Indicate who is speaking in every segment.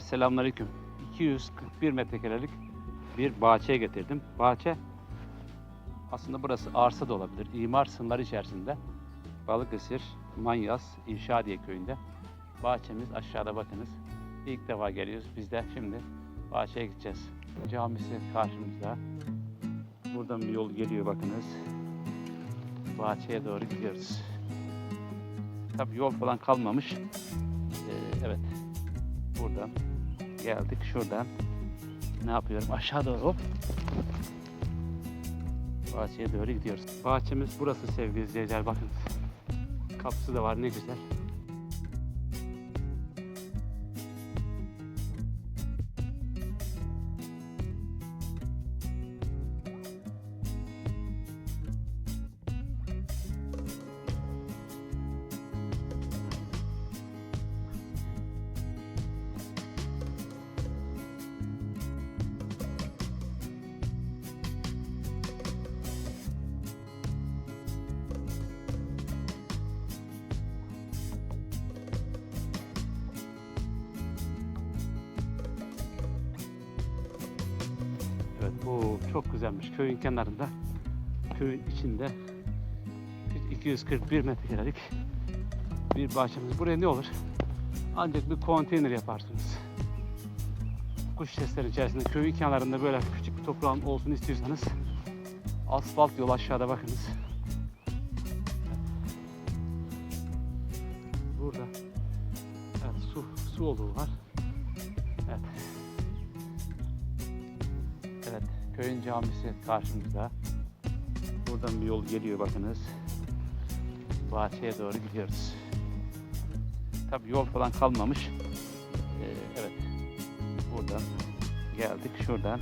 Speaker 1: Selamünaleyküm. 241 metrekarelik bir bahçeye getirdim. Bahçe aslında burası arsa da olabilir. İmar sınırları içerisinde Balıkesir, Manyas, İrşadiye köyünde. Bahçemiz aşağıda bakınız. İlk defa geliyoruz. Biz de şimdi bahçeye gideceğiz. Camisi karşımızda. Buradan bir yol geliyor bakınız. Bahçeye doğru gidiyoruz. Tabii yol falan kalmamış. Ee, evet. Geldik. Şuradan ne yapıyorum? Aşağı doğru. Bahçeye doğru gidiyoruz. Bahçemiz burası sevgili izleyiciler. Bakın. Kapısı da var ne güzel. Evet bu çok güzelmiş. Köyün kenarında, köyün içinde 241 metrekarelik bir bahçemiz. Buraya ne olur? Ancak bir konteyner yaparsınız. Kuş sesleri içerisinde köyün kenarında böyle küçük bir toprağın olsun istiyorsanız asfalt yol aşağıda bakınız. Burada evet, su, su olduğu var. Evet. Köyün camisi karşımızda. Buradan bir yol geliyor bakınız. Bahçeye doğru gidiyoruz. Tabii yol falan kalmamış. Ee, evet, buradan geldik. Şuradan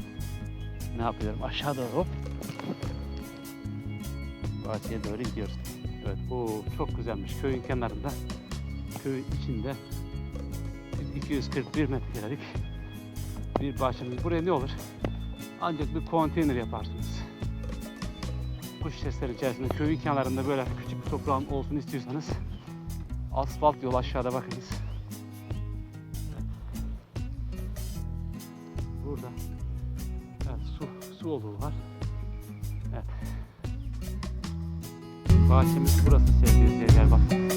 Speaker 1: ne yapıyorum? Aşağı doğru. Bahçeye doğru gidiyoruz. Evet, bu çok güzelmiş. Köyün kenarında, köyün içinde 241 metrekarelik bir bahçemiz. Buraya ne olur? Ancak bir konteyner yaparsınız. Kuş sesleri içerisinde köyün kenarında böyle küçük bir toprağın olsun istiyorsanız asfalt yol aşağıda bakınız. Burada evet, su, su olduğu var. Evet. Bahçemiz burası sevgili izleyiciler bakın.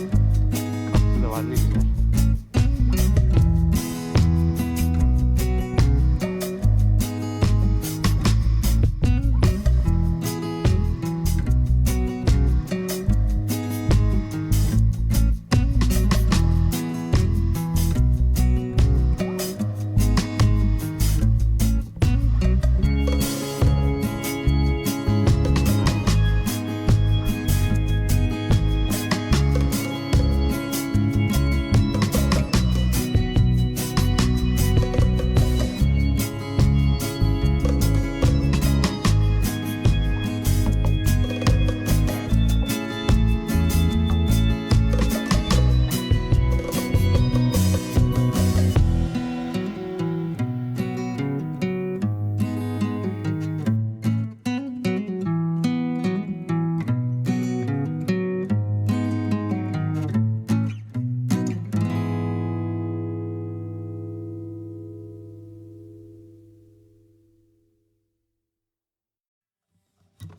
Speaker 1: Kapısı da var ne güzel.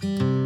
Speaker 1: Thank you.